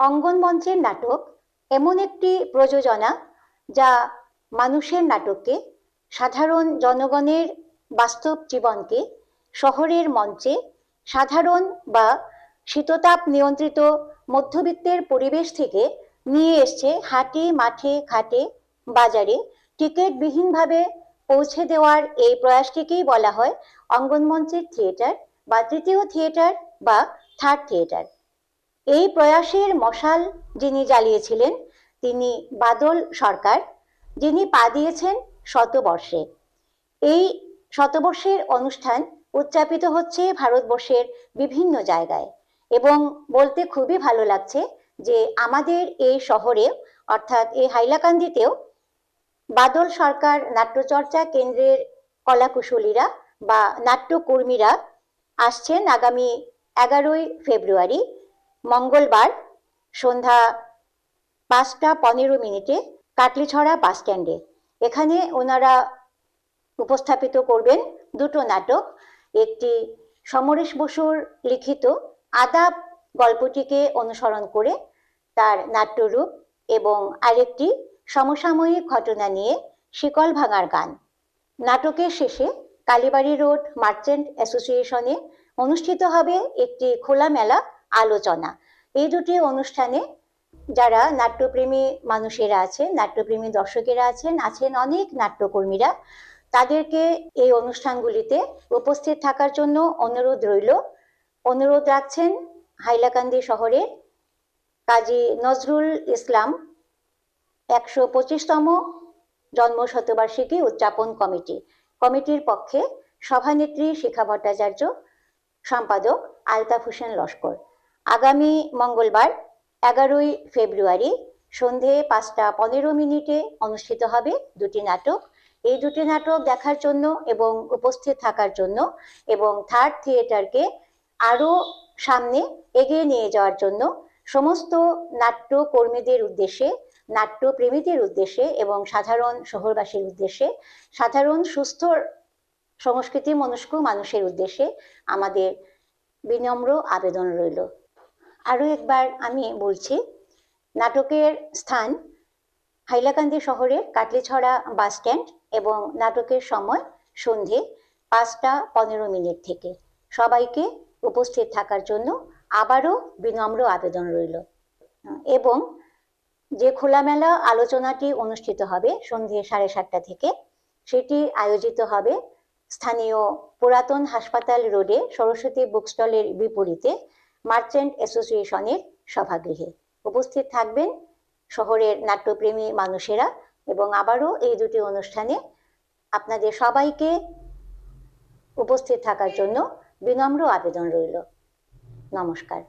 অঙ্গন মঞ্চের নাটক এমন একটি প্রযোজনা যা মানুষের নাটককে সাধারণ জনগণের বাস্তব জীবনকে শহরের মঞ্চে সাধারণ বা শীততাপ নিয়ন্ত্রিত মধ্যবিত্তের পরিবেশ থেকে নিয়ে এসছে হাটে, মাঠে, ঘাটে, বাজারে টিকিটবিহীনভাবে পৌঁছে দেওয়ার এই প্রয়াসটিকেই বলা হয় অঙ্গনমঞ্চের থিয়েটার বা তৃতীয় থিয়েটার বা থার্ড থিয়েটার। এই প্রয়াসের মশাল যিনি জ্বালিয়েছিলেন, তিনি বাদল সরকার, যিনি পা দিয়েছেন শতবর্ষে। এই শতবর্ষের অনুষ্ঠান উদযাপিত হচ্ছে ভারতবর্ষের বিভিন্ন জায়গায় এবং বলতে খুবই ভালো লাগছে যে আমাদের এই শহরে, অর্থাৎ এই হাইলাকান্দিতেও বাদল সরকার নাট্যচর্চা কেন্দ্রের কলাকুশলীরা বা নাট্যকর্মীরা আসছেন আগামী এগারোই ফেব্রুয়ারি। মঙ্গলবার সন্ধ্যা পাঁচটা পনেরো মিনিটে কাটলিছড়া বাস স্ট্যান্ডে। এখানে ওনারা উপস্থাপিত করবেন দুটো নাটক। একটি সমরেশ বসুর লিখিত আদাব গল্পটিকে অনুসরণ করে তার নাট্যরূপ এবং আরেকটি সমসাময়িক ঘটনা নিয়ে শিকল ভাঙার গান। নাটকের শেষে কালীবাড়ি রোড মার্চেন্ট অ্যাসোসিয়েশনে অনুষ্ঠিত হবে একটি খোলামেলা আলোচনা। এই দুটি অনুষ্ঠানে যারা নাট্যপ্রেমী মানুষেরা আছেন, নাট্যপ্রেমী দর্শকেরা আছেন আছেন অনেক নাট্যকর্মীরা, তাদেরকে এই অনুষ্ঠানগুলিতে উপস্থিত থাকার জন্য অনুরোধ রইল। অনুরোধ রাখছেন হাইলাকান্দি শহরের কাজী নজরুল ইসলাম, একশো পঁচিশতম জন্ম শতবার্ষিকী উদযাপন কমিটি। কমিটির পক্ষে সভানেত্রী শিখা ভট্টাচার্য, সম্পাদক আলতাফ হোসেন লস্কর। আগামী মঙ্গলবার, এগারোই ফেব্রুয়ারি সন্ধে পাঁচটা পনেরো মিনিটে অনুষ্ঠিত হবে দুটি নাটক। এই দুটি নাটক দেখার জন্য এবং উপস্থিত থাকার জন্য এবং থার্ড থিয়েটারকে আরও সামনে এগিয়ে নিয়ে যাওয়ার জন্য সমস্ত নাট্য কর্মীদের উদ্দেশ্যে, নাট্যপ্রেমীদের উদ্দেশ্যে এবং সাধারণ শহরবাসীর উদ্দেশ্যে, সাধারণ সুস্থ সংস্কৃতি মনস্ক মানুষের উদ্দেশ্যে আমাদের বিনম্র আবেদন রইল। আরও একবার আমি বলছি, নাটকের স্থান হাইলাকান্দি শহরের কাটলিছড়া বাস স্ট্যান্ড এবং নাটকের সময় সন্ধে পাঁচটা পনেরো মিনিট থেকে। সবাইকে উপস্থিত থাকার জন্য আবারও বিনম্র আবেদন রইল। এবং যে খোলামেলা আলোচনাটি অনুষ্ঠিত হবে সন্ধে সাড়ে সাতটা থেকে, সেটি আয়োজিত হবে স্থানীয় পুরাতন হাসপাতাল রোডে সরস্বতী বুক স্টলের বিপরীতে মার্চেন্ট অ্যাসোসিয়েশনের সভাগৃহে। উপস্থিত থাকবেন শহরের নাট্যপ্রেমী মানুষেরা এবং আবারও এই দুটি অনুষ্ঠানে আপনাদের সবাইকে উপস্থিত থাকার জন্য বিনম্র আবেদন রইল। নমস্কার।